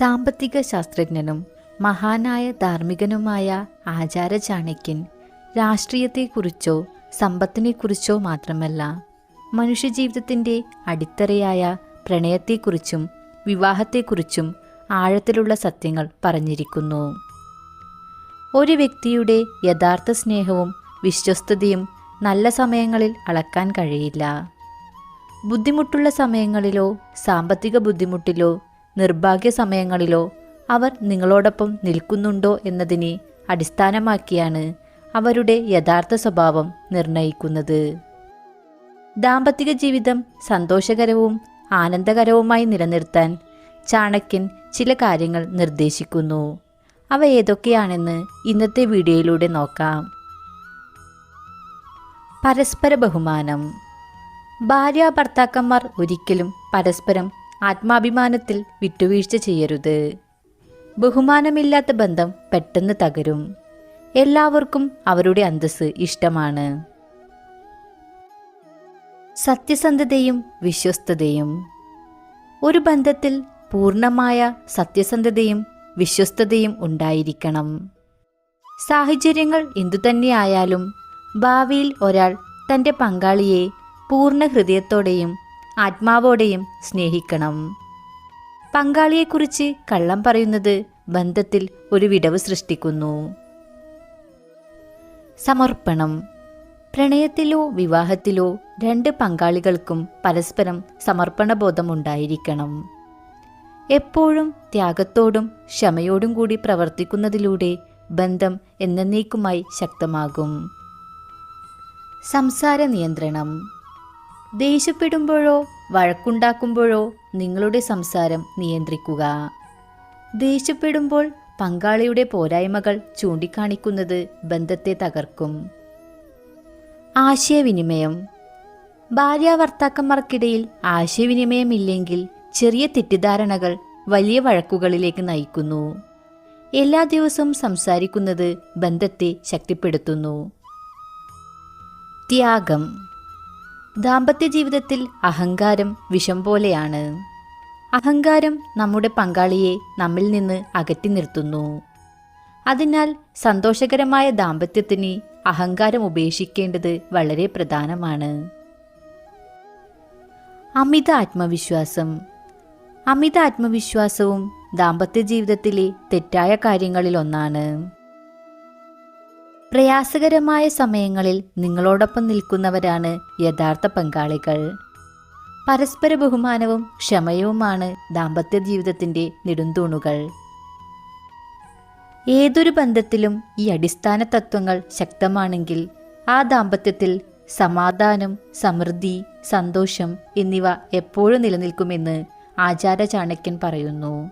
സാമ്പത്തിക ശാസ്ത്രജ്ഞനും മഹാനായ ധാർമ്മികനുമായ ആചാര ചാണക്യൻ രാഷ്ട്രീയത്തെക്കുറിച്ചോ സമ്പത്തിനെക്കുറിച്ചോ മാത്രമല്ല മനുഷ്യജീവിതത്തിന്റെ അടിത്തറയായ പ്രണയത്തെക്കുറിച്ചും വിവാഹത്തെക്കുറിച്ചും ആഴത്തിലുള്ള സത്യങ്ങൾ പറഞ്ഞിരിക്കുന്നു. ഒരു വ്യക്തിയുടെ യഥാർത്ഥ സ്നേഹവും വിശ്വസ്തതയും നല്ല സമയങ്ങളിൽ അളക്കാൻ കഴിയില്ല. ബുദ്ധിമുട്ടുള്ള സമയങ്ങളിലോ സാമ്പത്തിക ബുദ്ധിമുട്ടിലോ നിർഭാഗ്യ സമയങ്ങളിലോ അവർ നിങ്ങളോടൊപ്പം നിൽക്കുന്നുണ്ടോ എന്നതിനെ അടിസ്ഥാനമാക്കിയാണ് അവരുടെ യഥാർത്ഥ സ്വഭാവം നിർണയിക്കുന്നത്. ദാമ്പത്തിക ജീവിതം സന്തോഷകരവും ആനന്ദകരവുമായി നിലനിർത്താൻ ചാണക്യൻ ചില കാര്യങ്ങൾ നിർദ്ദേശിക്കുന്നു. അവ ഏതൊക്കെയാണെന്ന് ഇന്നത്തെ വീഡിയോയിലൂടെ നോക്കാം. പരസ്പര ബഹുമാനം. ഭാര്യ ഭർത്താക്കന്മാർ ഒരിക്കലും പരസ്പരം ആത്മാഭിമാനത്തിൽ വിട്ടുവീഴ്ച ചെയ്യരുത്. ബഹുമാനമില്ലാത്ത ബന്ധം പെട്ടെന്ന് തകരും. എല്ലാവർക്കും അവരുടെ അന്തസ്സ് ഇഷ്ടമാണ്. സത്യസന്ധതയും വിശ്വസ്തതയും. ഒരു ബന്ധത്തിൽ പൂർണമായ സത്യസന്ധതയും വിശ്വസ്തതയും ഉണ്ടായിരിക്കണം. സാഹചര്യങ്ങൾ എന്തുതന്നെയായാലും ഭാവിയിൽ ഒരാൾ തന്റെ പങ്കാളിയെ പൂർണ ഹൃദയത്തോടെയും ആത്മാവോടെയും സ്നേഹിക്കണം. പങ്കാളിയെക്കുറിച്ച് കള്ളം പറയുന്നത് ബന്ധത്തിൽ ഒരു വിടവ് സൃഷ്ടിക്കുന്നു. സമർപ്പണം. പ്രണയത്തിലോ വിവാഹത്തിലോ രണ്ട് പങ്കാളികൾക്കും പരസ്പരം സമർപ്പണബോധം ഉണ്ടായിരിക്കണം എപ്പോഴും ത്യാഗത്തോടും ക്ഷമയോടും കൂടി പ്രവർത്തിക്കുന്നതിലൂടെ ബന്ധം എന്നേക്കുമായി ശക്തമാകും. സംസാര നിയന്ത്രണം ദേഷ്യപ്പെടുമ്പോഴോ വഴക്കുണ്ടാക്കുമ്പോഴോ നിങ്ങളുടെ സംസാരം നിയന്ത്രിക്കുക. ദേഷ്യപ്പെടുമ്പോൾ പങ്കാളിയുടെ പോരായ്മകൾ ചൂണ്ടിക്കാണിക്കുന്നത് ബന്ധത്തെ തകർക്കും. ആശയവിനിമയം. ഭാര്യാഭർത്താക്കന്മാർക്കിടയിൽ ആശയവിനിമയമില്ലെങ്കിൽ ചെറിയ തെറ്റിദ്ധാരണകൾ വലിയ വഴക്കുകളിലേക്ക് നയിക്കുന്നു. എല്ലാ ദിവസവും സംസാരിക്കുന്നത് ബന്ധത്തെ ശക്തിപ്പെടുത്തുന്നു. ത്യാഗം. ദാമ്പത്യ ജീവിതത്തിൽ അഹങ്കാരം വിഷം പോലെയാണ്. അഹങ്കാരം നമ്മുടെ പങ്കാളിയെ നമ്മിൽ നിന്ന് അകറ്റി നിർത്തുന്നു. അതിനാൽ സന്തോഷകരമായ ദാമ്പത്യത്തിന് അഹങ്കാരം ഉപേക്ഷിക്കേണ്ടത് വളരെ പ്രധാനമാണ്. അമിത ആത്മവിശ്വാസം. അമിത ആത്മവിശ്വാസവും ദാമ്പത്യ ജീവിതത്തിലെ തെറ്റായ കാര്യങ്ങളിലൊന്നാണ്. പ്രയാസകരമായ സമയങ്ങളിൽ നിങ്ങളോടൊപ്പം നിൽക്കുന്നവരാണ് യഥാർത്ഥ പങ്കാളികൾ. പരസ്പര ബഹുമാനവും ക്ഷമയവുമാണ് ദാമ്പത്യ ജീവിതത്തിന്റെ നെടുന്തൂണുകൾ. ഏതൊരു ബന്ധത്തിലും ഈ അടിസ്ഥാന തത്വങ്ങൾ ശക്തമാണെങ്കിൽ ആ ദാമ്പത്യത്തിൽ സമാധാനം സമൃദ്ധി സന്തോഷം എന്നിവ എപ്പോഴും നിലനിൽക്കുമെന്ന് ആചാര ചാണക്യൻ പറയുന്നു.